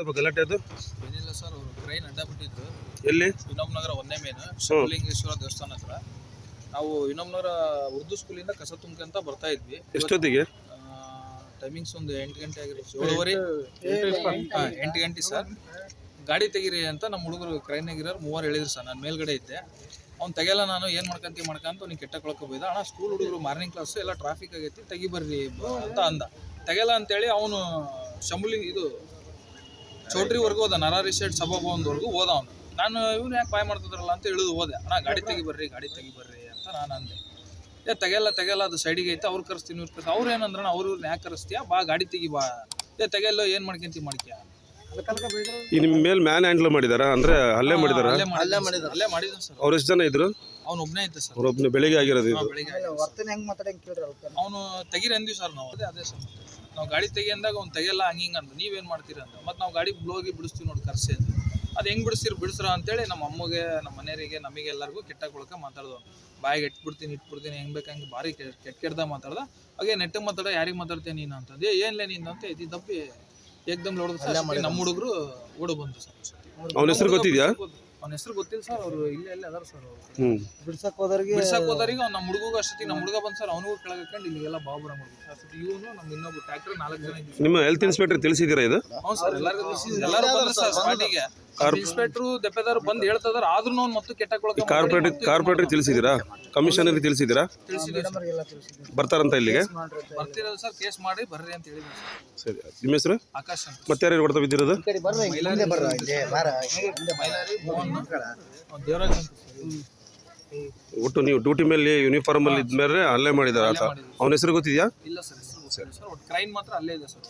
ಏನಾಯ್ತಪ್ಪ ಗಲಾಟೆ ಅದು? ಏನಿಲ್ಲ ಸರ್ ಅವರು ಟ್ರೈನ್ ಅಡ್ಡ ಬಿಟ್ಟಿದ್ರು. ಎಲ್ಲಿ? ಇನ್ನೊಬ್ಬ ನಗರ ಒಂದೇ ಮೇನ್ ಶಿವಲಿಂಗೇಶ್ವರ ದೇವಸ್ಥಾನ ಹತ್ರ. ನಾವು ಇನ್ನೊಬ್ಬ ನಗರ ಉರ್ದು ಸ್ಕೂಲಿಂದ ಕಸ ತುಂಬ್ಕೊಂತ ಬರ್ತಾ ಇದ್ವಿ. ಎಷ್ಟೊತ್ತಿಗೆ? ಟೈಮಿಂಗ್ಸ್ ಒಂದು ಎಂಟು ಗಂಟೆ ಆಗಿರುತ್ತೆ. ಏಳುವರೆ? ಹಾ, ಎಂಟು ಗಂಟೆ ಸರ್. ಗಾಡಿ ತೆಗೀರಿ ಅಂತ ನಮ್ಮ ಹುಡುಗರು ಕ್ರೈನಾಗಿರೋರು ಮೂವರು ಹೇಳಿದ್ರು ಸರ್. ನಾನು ಮೇಲ್ಗಡೆ ಇದ್ದೆ. ಅವ್ನು ತೆಗೆಯಲ್ಲ ನಾನು ಏನು ಮಾಡ್ಕಂತೀವಿ ಮಾಡ್ಕಂತ ನೀವು ಕೆಟ್ಟ ಕೊಯ್ದ ಅಣ್ಣ ಸ್ಕೂಲ್ ಹುಡುಗರು ಮಾರ್ನಿಂಗ್ ಕ್ಲಾಸ್ ಎಲ್ಲ ಟ್ರಾಫಿಕ್ ಆಗೈತಿ ತೆಗಿಬರ್ರಿ ಅಂತ ಅಂದ. ತೆಗೆಯಲ್ಲ ಅಂತೇಳಿ ಅವನು ಶಂಬುಲಿ ಇದು ಚೌಟ್ರಿವರೆಗೂ ಹೋದ ನರಾರಿ ಶೆಡ್ ಸಭಾಭವನದವರೆಗೂ ಹೋದ ಅವನು. ನಾನು ಇವ್ನು ಯಾಕೆ ಬಾಯ್ ಮಾಡ್ತಿದ್ರಲ್ಲ ಅಂತ ಇಳಿದು ಹೋದೆ. ಅಣ್ಣ ಗಾಡಿ ತೆಗಿ ಬರ್ರಿ ಗಾಡಿ ತೆಗಿ ಬರ್ರಿ ಅಂತ ನಾನು ಅಂದೆ. ಏ ತೆಗೆಯಲ್ಲ ತೆಗೆಯಲ್ಲ ಅದು ಸೈಡಿಗೆ ಐತೆ ಅವ್ರು ಕರೆಸ್ತೀನಿ ಇವ್ರು ಕರೆಸ್ತೀನಿ. ಅವ್ರು ಏನಂದ್ರಣ ಅವ್ರು ಇವ್ರನ್ನ ಯಾಕೆ ಕರೆಸ್ತೀಯಾ? ಬಾ ಗಾಡಿ ತೆಗಿ ಬಾ. ಏ ತೆಗೆಯಲ್ಲ ಏನು ಮಾಡ್ಕೊಂತೀವಿ ಮಾಡ್ಕ್ಯಾ? ಈ ನಿಮ್ಮ ಮೇಲೆ ಮ್ಯಾನ್ ಹ್ಯಾಂಡಲ್ ಮಾಡಿದಾರ? ಅಂದ್ರೆ ಅಲ್ಲೇ ಮಾಡಿದಾರ? ಅಲ್ಲೇ ಮಾಡಿದ ಅಲ್ಲೇ ಮಾಡಿದ ಸರ್. ಅವ್ರು ಎಷ್ಟು ಜನ ಇದ್ರು? ಅವ್ನು ಒಬ್ಬನೇ ಇದ್ದ ಸರ್. ಅವ್ರೊಬ್ನ ಬೆಳಿಗ್ಗೆ ಆಗಿರೋದು ಇದು. ಬೆಳಿಗ್ಗೆ ವರ್ತನೆ ಹೆಂಗ್ ಮಾತಾಡಂಗ್ ಕೇಳ್ರಿ ಅವನು ತೆಗೀರಿ ಅಂದ್ವಿ ಸರ್ ನಾವು. ಅದೇ ಅದೇ ಸರ್. ನಾವು ಗಾಡಿ ತೆಗಿ ಅಂದಾಗ ಅವ್ನು ತೆಗಿಯಲ್ಲ ಹಂಗೆ ಹಿಂಗೆ ಅಂದ ನೀವೇನು ಮಾಡ್ತೀರಾ ಅಂತ. ಮತ್ತು ನಾವು ಗಾಡಿ ಬ್ಲೋಗಿ ಬಿಡಿಸ್ತೀವಿ ನೋಡಿ ಕರ್ಸಿ ಅಂತ. ಅದು ಹೆಂಗೆ ಬಿಡಿಸ್ತೀರಿ? ಬಿಡಿಸ್ರ ಅಂತೇಳಿ ನಮ್ಮ ಅಮ್ಮಗೆ ನಮ್ಮ ಮನೆಯವರಿಗೆ ನಮಗೆ ಎಲ್ಲರಿಗೂ ಕೆಟ್ಟ ಕೊಳಕ ಮಾತಾಡ್ದು ಬಾಯಿಗೆ ಇಟ್ಬಿಡ್ತೀನಿ ಇಟ್ಬಿಡ್ತೀನಿ ಹೆಂಗೆ ಬೇಕು ಹಂಗೆ ಭಾರಿ ಕೆಟ್ಟ ಕೆಟ್ಟ ಕೆಡ್ದ ಮಾತಾಡ್ದ. ಹಾಗೆ ನೆಟ್ಟಿಗೆ ಮಾತಾಡ ಯಾರಿಗೆ ಮಾತಾಡ್ತೀನಿ ನೀನು ಅಂತಂದು ಏನ್ಲೇ ನೀನು ಅಂತ ಇದು ದಪ್ಪಿ ಏಕ್ದಮ್ ಹೊಡೆದು ಸರ್ ನಮ್ಮ ಹುಡುಗರು ಓಡು ಬಂತು ಸರ್ ಅವನ ಹೆಸರು ಗೊತ್ತಿದ್ಯಾ? ಅವನ ಹೆಸರು ಗೊತ್ತಿಲ್ಲ ಸರ್ ಅವರು ಇಲ್ಲೇ ಇಲ್ಲೇ ಅದಾರ ಸರ್ ಅವರು. ಹ್ಮ್. ಬಿಡ್ಸಕ್ ಹೋದವ್ರಿಗೆ ಬಿಡ್ಸಕ್ ಹೋದರಿಗೆ ನಮ್ಮ ಹುಡುಗ ಅಷ್ಟೊತ್ತಿಗೆ ನಮ್ಮ ಹುಡುಗ ಬಂದ್ ಸರ್ ಅವನಿಗೂ ಕೆಳಗೆ ಹಾಕೊಂಡು ಇಲ್ಲಿಗೆಲ್ಲ ಬಾಬುರ ಸರ್ ಇವನು ನಮ್ಮ ಇನ್ನೊಬ್ಬ ಟ್ರ್ಯಾಕ್ಟರ್ ನಾಲ್ಕು ಜನ ನಿಮ್ಮ ಹೆಲ್ತ್ ಇನ್ಸ್ಪೆಕ್ಟರ್ ತಿಳಿಸಿದ್ದೀರಾ ಇದು? ಹ್ಞೂ ಸರ್ ಎಲ್ಲರಿಗೂ. ಎಲ್ಲರೂ ಬಂದ್ರು ಸರ್ ಸ್ಪಾಟಿಗೆ ಇನ್ಸ್ಪೆಕ್ಟ್ರು ದೆಪ್ಪೆದಾರು ಬಂದು ಹೇಳ್ತದಾರ ಆದ್ರೂ ಅವ್ನು ಮತ್ತೆ ಕೆಟ್ಟ ಕಾರ್ಪೊರೇಟ್ ಕಾರ್ಪೊರೇಟರ್ ತಿಳಿಸಿದ್ದೀರಾ? ತಿಳಿಸಿದೀರಾ ತಿಳಿಸಿದ್ದೀರಾ? ಬರ್ತಾರಂತ ಇಲ್ಲಿಗೆ? ಬರ್ತಿರೋದು ಸರ್. ಕೇಸ್ ಮಾಡಿ ಬರ್ರಿ ಅಂತ ಹೇಳಿದ್ರು ಸರಿ. ನಿಮ್ಮ ಹೆಸರು? ಆಕಾಶ್ ಮತ್ತೆ ಯಾರು ಹೊಡೆತ ಬಿದ್ದಿರೋದು? ಒಟ್ಟು ನೀವು ಡ್ಯೂಟಿ ಮೇಲೆ ಯೂನಿಫಾರ್ಮ್ ಅಲ್ಲಿ ಇದ್ಮೇಲೆ ಅಲ್ಲೇ ಮಾಡಿದಾರ ಆತ. ಅವನ ಹೆಸರು ಗೊತ್ತಿದ್ಯಾ? ಇಲ್ಲ ಸರ್ ಹೆಸರು ಕ್ರೈನ್ ಮಾತ್ರ ಅಲ್ಲೇ ಇದೆ ಸರ್.